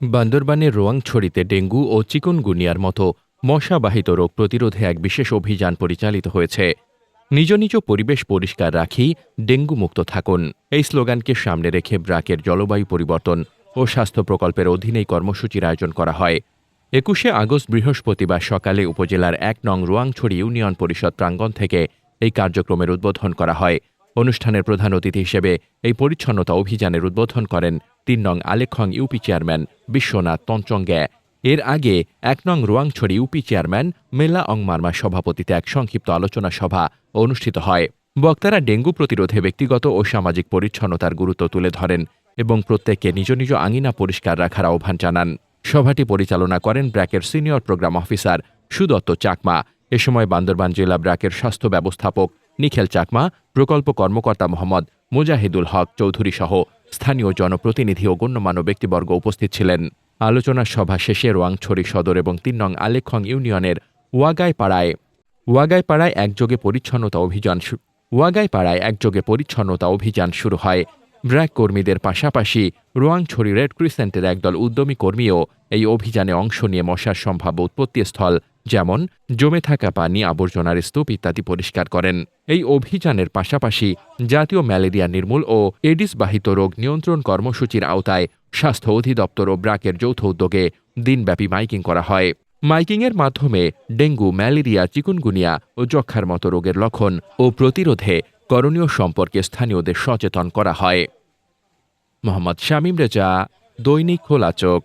বান্দরবানের রোয়াংছড়িতে ডেঙ্গু ও চিকুনগুনিয়ার মতো মশাবাহিত রোগ প্রতিরোধে এক বিশেষ অভিযান পরিচালিত হয়েছে। নিজ নিজ পরিবেশ পরিষ্কার রাখি ডেঙ্গু মুক্ত থাকুন। এই স্লোগানকে সামনে রেখে ব্রাকের জলবায়ু পরিবর্তন ও স্বাস্থ্য প্রকল্পের অধীনেই কর্মসূচির আয়োজন করা হয়। একুশে আগস্ট বৃহস্পতিবার সকালে উপজেলার এক নং রোয়াংছড়ি ইউনিয়ন পরিষদ প্রাঙ্গণ থেকে এই কার্যক্রমের উদ্বোধন করা হয়। অনুষ্ঠানের প্রধান অতিথি হিসেবে এই পরিচ্ছন্নতা অভিযানের উদ্বোধন করেন তিন নং আলেখং ইউপি চেয়ারম্যান বিশ্বনাথ তঞ্চঙ্গে। এর আগে এক নং রোয়াংছড়ি ইউপি চেয়ারম্যান মেলা অংমার্মার সভাপতিতে এক সংক্ষিপ্ত আলোচনা সভা অনুষ্ঠিত হয়। বক্তারা ডেঙ্গু প্রতিরোধে ব্যক্তিগত ও সামাজিক পরিচ্ছন্নতার গুরুত্ব তুলে ধরেন এবং প্রত্যেককে নিজ নিজ আঙিনা পরিষ্কার রাখার আহ্বান জানান। সভাটি পরিচালনা করেন ব্র্যাকের senior program officer Sudatta Chakma. এ সময় বান্দরবান জেলা ব্র্যাকের স্বাস্থ্য ব্যবস্থাপক নিখেল চাকমা, প্রকল্প কর্মকর্তা মোহাম্মদ মুজাহিদুল হক চৌধুরী সহ স্থানীয় জনপ্রতিনিধি ও গণ্যমান্য ব্যক্তিবর্গ উপস্থিত ছিলেন। আলোচনা সভা শেষে রোয়াংছড়ি সদর এবং তিন নং আলেখং ইউনিয়নের ওয়াগাইপাড়ায় ওয়াগাইপাড়ায় একযোগে পরিচ্ছন্নতা অভিযান ওয়াগাইপাড়ায় একযোগে পরিচ্ছন্নতা অভিযান শুরু হয়। ব্র্যাক কর্মীদের পাশাপাশি রোয়াংছড়ি রেড ক্রিসেন্টের একদল উদ্যমী কর্মীও এই অভিযানে অংশ নিয়ে মশার সম্ভাব্য উৎপত্তিস্থল, যেমন জমে থাকা পানি, আবর্জনার স্তূপ ইত্যাদি পরিষ্কার করেন। এই অভিযানের পাশাপাশি জাতীয় ম্যালেরিয়া নির্মূল ও এডিস বাহিত রোগ নিয়ন্ত্রণ কর্মসূচির আওতায় স্বাস্থ্য অধিদপ্তর ও ব্র্যাকের যৌথ উদ্যোগে দিনব্যাপী মাইকিং করা হয়। মাইকিংয়ের মাধ্যমে ডেঙ্গু, ম্যালেরিয়া, চিকুনগুনিয়া ও যক্ষার মতো রোগের লক্ষণ ও প্রতিরোধে করণীয় সম্পর্কে স্থানীয়দের সচেতন করা হয়। মোহাম্মদ শামীম রেজা দৈনিক খোলা চোখ।